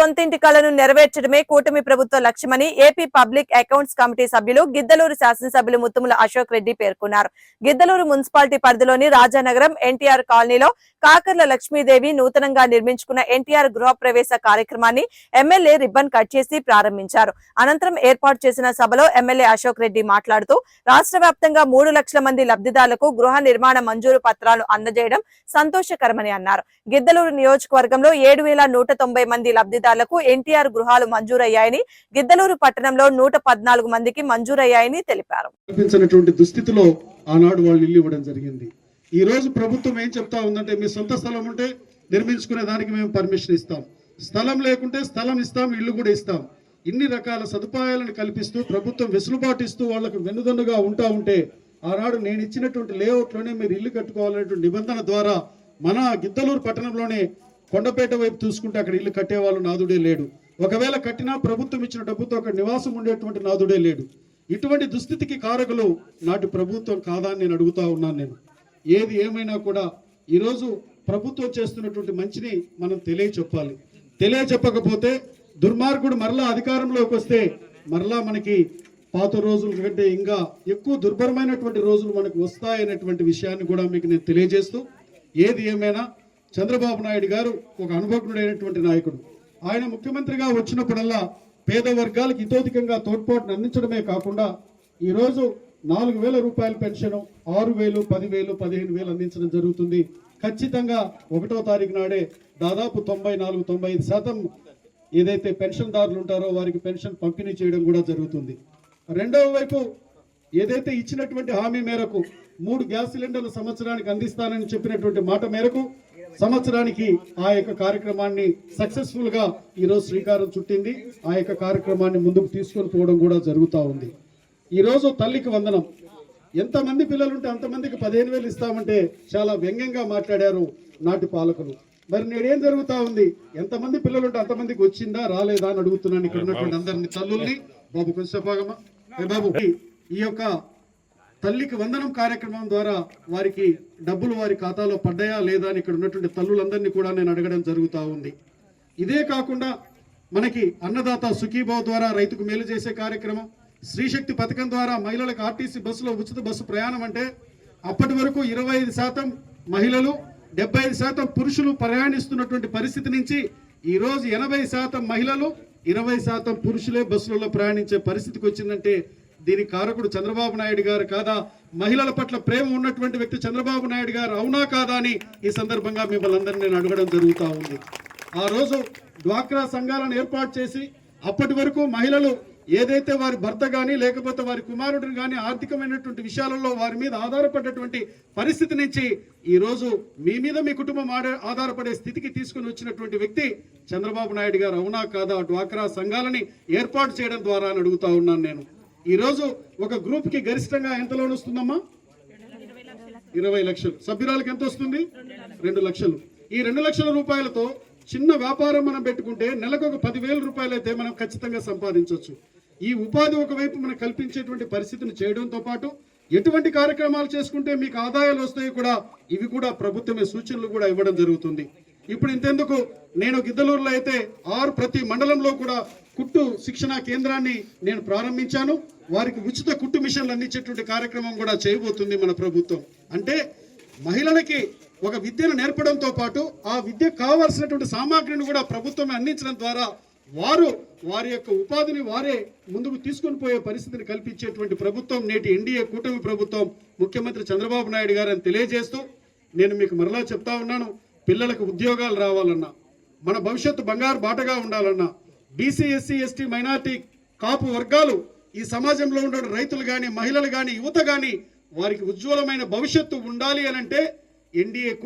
సొంతింటి కలను నెరవేర్చడమే కూటమి ప్రభుత్వ లక్ష్యమని ఏపీ పబ్లిక్ అకౌంట్స్ కమిటీ సభ్యులు గిద్దలూరు శాసనసభ్యులు ముత్తుముల అశోక్ రెడ్డి పేర్కొన్నారు. గిద్దలూరు మున్సిపాలిటీ పరిధిలోని రాజానగరం ఎన్టీఆర్ కాలనీలో కాకర్ల లక్ష్మీదేవి నూతనంగా నిర్మించుకున్న ఎన్టీఆర్ గృహప్రవేశ కార్యక్రమాన్ని ఎమ్మెల్యే రిబ్బన్ కట్ చేసి ప్రారంభించారు. అనంతరం ఏర్పాటు చేసిన సభలో ఎమ్మెల్యే అశోక్ రెడ్డి మాట్లాడుతూ రాష్ట్ర వ్యాప్తంగా మూడు లక్షల మంది లబ్ధిదారులకు గృహ నిర్మాణ మంజూరు పత్రాలు అందజేయడం సంతోషకరమని అన్నారు. గిద్దలూరు నియోజకవర్గంలో ఏడు వేల నూట తొంభై మంది లబ్ధిదారులకు ఎన్టీఆర్ గృహాలు మంజూరయ్యాయని గిద్దలూరు పట్టణంలో నూట పద్నాలుగు మందికి మంజూరయ్యాయని తెలిపారు. దుస్థితిలో ఆనాడు వాళ్ళు ఇల్లు ఇవ్వడం జరిగింది. ఈరోజు ప్రభుత్వం ఏం చెప్తా ఉందంటే మీ సొంత స్థలం ఉంటే నిర్మించుకునే దానికి మేము పర్మిషన్ ఇస్తాం. స్థలం లేకుంటే స్థలం ఇస్తాం ఇల్లు కూడా ఇస్తాం. ఇన్ని రకాల సదుపాయాలను కల్పిస్తూ ప్రభుత్వం వెసులుబాటు ఇస్తూ వాళ్ళకు వెన్నుదన్నుగా ఉంటా ఉంటే ఆనాడు నేను ఇచ్చినటువంటి లేఅవుట్లోనే మీరు ఇల్లు కట్టుకోవాలనేటువంటి నిబంధన ద్వారా మన గిద్దలూరు పట్టణంలోనే కొండపేట వైపు చూసుకుంటే అక్కడ ఇల్లు కట్టేవాళ్ళు నాదుడే లేడు. ఒకవేళ కట్టినా ప్రభుత్వం ఇచ్చిన డబ్బుతో అక్కడ నివాసం ఉండేటువంటి నాదుడే లేడు. ఇటువంటి దుస్థితికి కారకులు నాటి ప్రభుత్వం కాదా? అని నేను అడుగుతా ఉన్నాను నేను. ఏది ఏమైనా కూడా ఈరోజు ప్రభుత్వం చేస్తున్నటువంటి మంచిని మనం తెలియచెప్పాలి. తెలియచెప్పకపోతే దుర్మార్గుడు మరలా అధికారంలోకి వస్తే మరలా మనకి పాత రోజుల కంటే ఇంకా ఎక్కువ దుర్భరమైనటువంటి రోజులు మనకు వస్తాయనేటువంటి విషయాన్ని కూడా మీకు నేను తెలియజేస్తూ ఏది ఏమైనా చంద్రబాబు నాయుడు గారు ఒక అనుభవజ్ఞుడైనటువంటి నాయకుడు. ఆయన ముఖ్యమంత్రిగా వచ్చినప్పుడల్లా పేద వర్గాలకు ఇతోధికంగా తోడ్పాటును అందించడమే కాకుండా ఈరోజు నాలుగు వేల రూపాయల పెన్షన్ ఆరు వేలు పదివేలు పదిహేను వేలు అందించడం జరుగుతుంది. ఖచ్చితంగా ఒకటో తారీఖు నాడే దాదాపు తొంభై నాలుగు తొంభై ఐదు శాతం ఏదైతే పెన్షన్దారులు ఉంటారో వారికి పెన్షన్ పంపిణీ చేయడం కూడా జరుగుతుంది. రెండవ వైపు ఏదైతే ఇచ్చినటువంటి హామీ మేరకు మూడు గ్యాస్ సిలిండర్లు సంవత్సరానికి అందిస్తానని చెప్పినటువంటి మాట మేరకు సంవత్సరానికి ఆ యొక్క కార్యక్రమాన్ని సక్సెస్ఫుల్గా ఈరోజు శ్రీకారం చుట్టింది. ఆ యొక్క కార్యక్రమాన్ని ముందుకు తీసుకొని పోవడం కూడా జరుగుతూ ఉంది. ఈరోజు తల్లికి వందనం. ఎంతమంది పిల్లలు ఉంటే అంతమందికి పదిహేను వేలు ఇస్తామంటే చాలా వ్యంగ్యంగా మాట్లాడారు నాటి పాలకులు. మరి నేడేం జరుగుతా ఉంది? ఎంతమంది పిల్లలు ఉంటే అంతమందికి వచ్చిందా రాలేదా అని అడుగుతున్నాను ఇక్కడ ఉన్నటువంటి అందరిని తల్లుల్ని. బాబు కొంచెం బాబు ఈ యొక్క తల్లికి వందనం కార్యక్రమం ద్వారా వారికి డబ్బులు వారి ఖాతాలో పడ్డాయా లేదా అని ఇక్కడ ఉన్నటువంటి తల్లులందరినీ కూడా నేను అడగడం జరుగుతూ ఉంది. ఇదే కాకుండా మనకి అన్నదాత సుఖీభావ్ ద్వారా రైతుకు మేలు చేసే కార్యక్రమం స్త్రీశక్తి పథకం ద్వారా మహిళలకు ఆర్టీసీ బస్సులో ఉచిత బస్సు ప్రయాణం అంటే అప్పటి వరకు ఇరవై ఐదు శాతం మహిళలు డెబ్బై ఐదు శాతం పురుషులు ప్రయాణిస్తున్నటువంటి పరిస్థితి నుంచి ఈరోజు ఎనభై శాతం మహిళలు ఇరవై శాతం పురుషులే బస్సులలో ప్రయాణించే పరిస్థితికి వచ్చిందంటే దీని కారకుడు చంద్రబాబు నాయుడు గారు కాదా? మహిళల పట్ల ప్రేమ ఉన్నటువంటి వ్యక్తి చంద్రబాబు నాయుడు గారు అవునా కాదా అని ఈ సందర్భంగా మిమ్మల్ని అందరినీ నేను అడగడం జరుగుతూ ఉంది. ఆ రోజు డ్వాక్రా సంఘాలను ఏర్పాటు చేసి అప్పటి వరకు మహిళలు ఏదైతే వారి భర్త కానీ లేకపోతే వారి కుమారుడిని కానీ ఆర్థికమైనటువంటి విషయాలలో వారి మీద ఆధారపడ్డటువంటి పరిస్థితి నుంచి ఈరోజు మీ మీద మీ కుటుంబం ఆడ- ఆధారపడే స్థితికి తీసుకుని వచ్చినటువంటి వ్యక్తి చంద్రబాబు నాయుడు గారు అవునా కాదా డ్వాక్రా సంఘాలని ఏర్పాటు చేయడం ద్వారా అని అడుగుతా ఉన్నాను నేను. ఈరోజు ఒక గ్రూప్కి గరిష్టంగా ఎంత లోన్ వస్తుందమ్మా? ఇరవై లక్షలు. సభ్యురాలకు ఎంత వస్తుంది? రెండు లక్షలు. ఈ రెండు లక్షల రూపాయలతో చిన్న వ్యాపారం మనం పెట్టుకుంటే నెలకు ఒక పదివేల రూపాయలు అయితే మనం ఖచ్చితంగా సంపాదించవచ్చు ఈ ఉపాధి ఒకవైపు మనం కల్పించేటువంటి పరిస్థితిని చేయడంతో పాటు ఎటువంటి కార్యక్రమాలు చేసుకుంటే మీకు ఆదాయాలు వస్తాయి కూడా ఇవి కూడా ప్రభుత్వమే సూచనలు కూడా ఇవ్వడం జరుగుతుంది. ఇప్పుడు ఇంతెందుకు నేను గిద్దలూరులో అయితే ఆరు ప్రతి మండలంలో కూడా కుట్టు శిక్షణ కేంద్రాన్ని నేను ప్రారంభించాను. వారికి ఉచిత కుట్టు మిషన్లు అందించేటువంటి కార్యక్రమం కూడా చేయబోతుంది మన ప్రభుత్వం. అంటే మహిళలకి ఒక విద్యను నేర్పడంతో పాటు ఆ విద్య కావాల్సినటువంటి సామాగ్రిని కూడా ప్రభుత్వమే అందించడం ద్వారా వారు వారి యొక్క ఉపాధిని వారే ముందుకు తీసుకొని పోయే పరిస్థితిని కల్పించేటువంటి ప్రభుత్వం నేటి ఎన్డీఏ కూటమి ప్రభుత్వం ముఖ్యమంత్రి చంద్రబాబు నాయుడు గారని తెలియజేస్తూ నేను మీకు మరలా చెప్తా ఉన్నాను. పిల్లలకు ఉద్యోగాలు రావాలన్నా మన భవిష్యత్తు బంగారు బాటగా ఉండాలన్నా BC SC ST minority Kapu వర్గాలు ఈ సమాజంలో ఉన్న రైతులు కానీ మహిళలు కానీ యువత కానీ వారికి ఉజ్వలమైన భవిష్యత్తు ఉండాలి అని అంటే ఎన్డీఏ